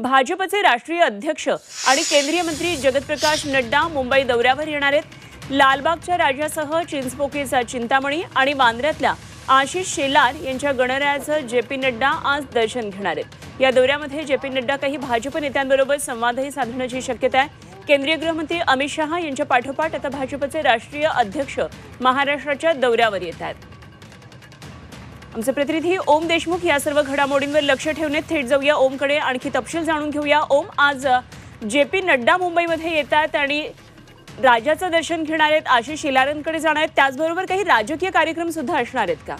भाजपचे राष्ट्रीय अध्यक्ष आणि केंद्रीय मंत्री जगतप्रकाश नड्डा मुंबई दौऱ्यावर येणार आहेत. लालबागच्या राजासह चिंचपोकीचा चिंतामणी आणि वांद्र्यातल्या आशिष शेलार यांच्या गणरायाचं जे पी नड्डा आज दर्शन घेणार आहेत. या दौऱ्यामध्ये जे पी नड्डा काही भाजप नेत्यांबरोबर संवादही साधण्याची शक्यता आहे. केंद्रीय गृहमंत्री अमित शहा यांच्या पाठोपाठ आता भाजपचे राष्ट्रीय अध्यक्ष महाराष्ट्राच्या दौऱ्यावर येत आहेत. आमचे प्रतिनिधी ओम देशमुख या सर्व घडामोडींवर लक्ष ठेवणे थेट जाऊया. ओमकडे आणखी तपशील जाणून घेऊया. ओम आज जे पी नड्डा मुंबईमध्ये येत आहेत आणि राजाचं दर्शन घेणार आहेत आशिष शिलारांकडे जाणार आहेत. त्याचबरोबर काही राजकीय कार्यक्रम सुद्धा असणार आहेत का?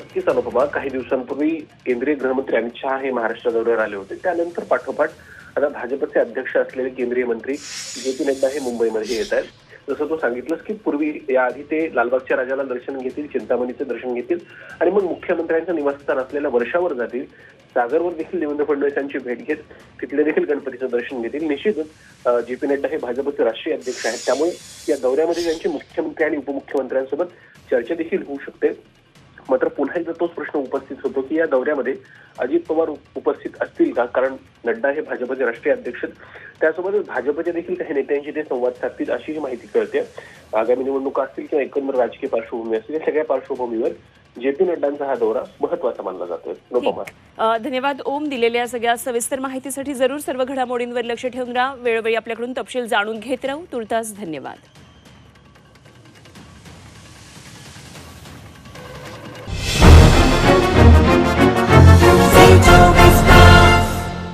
नक्कीच अनुपमा काही दिवसांपूर्वी केंद्रीय गृहमंत्री अमित शहा हे महाराष्ट्र दौऱ्यावर आले होते. त्यानंतर पाठोपाठ आता भाजपचे अध्यक्ष असलेले केंद्रीय मंत्री जे पी नड्डा हे मुंबईमध्ये येत आहेत. जसं तू सांगितलंस की पूर्वी याआधी ते लालबागच्या राजाला दर्शन घेतील चिंतामणीचं दर्शन घेतील आणि मग मुख्यमंत्र्यांचं निवासस्थान असलेल्या वर्षावर जातील. सागरवर देखील देवेंद्र फडणवीस यांची भेट घेत तिथले देखील गणपतीचं दर्शन घेतील. निश्चितच जे पी नड्डा हे भाजपचे राष्ट्रीय अध्यक्ष आहेत. त्यामुळे या दौऱ्यामध्ये त्यांची मुख्यमंत्री आणि उपमुख्यमंत्र्यांसोबत चर्चा देखील होऊ शकते. मात्र पुन्हा एकदा तोच प्रश्न उपस्थित होतो की या दौऱ्यामध्ये अजित पवार उप- उपस्थित असतील का? कारण नड्डा हे भाजपचे राष्ट्रीय अध्यक्ष. त्यासोबतच भाजपच्या देखील काही नेत्यांशी ते संवाद साधतील अशीही माहिती कळते. आगामी निवडणुका असतील किंवा एकंदर राजकीय पार्श्वभूमी असतील या सगळ्या पार्श्वभूमीवर जे पी नड्डांचा हा दौरा महत्त्वाचा मानला जातोय धन्यवाद ओम दिलेल्या सगळ्या सविस्तर माहितीसाठी जरूर सर्व घडामोडींवर लक्ष ठेवून राहा. वेळोवेळी आपल्याकडून तपशील जाणून घेत राहू. तुर्तास धन्यवाद.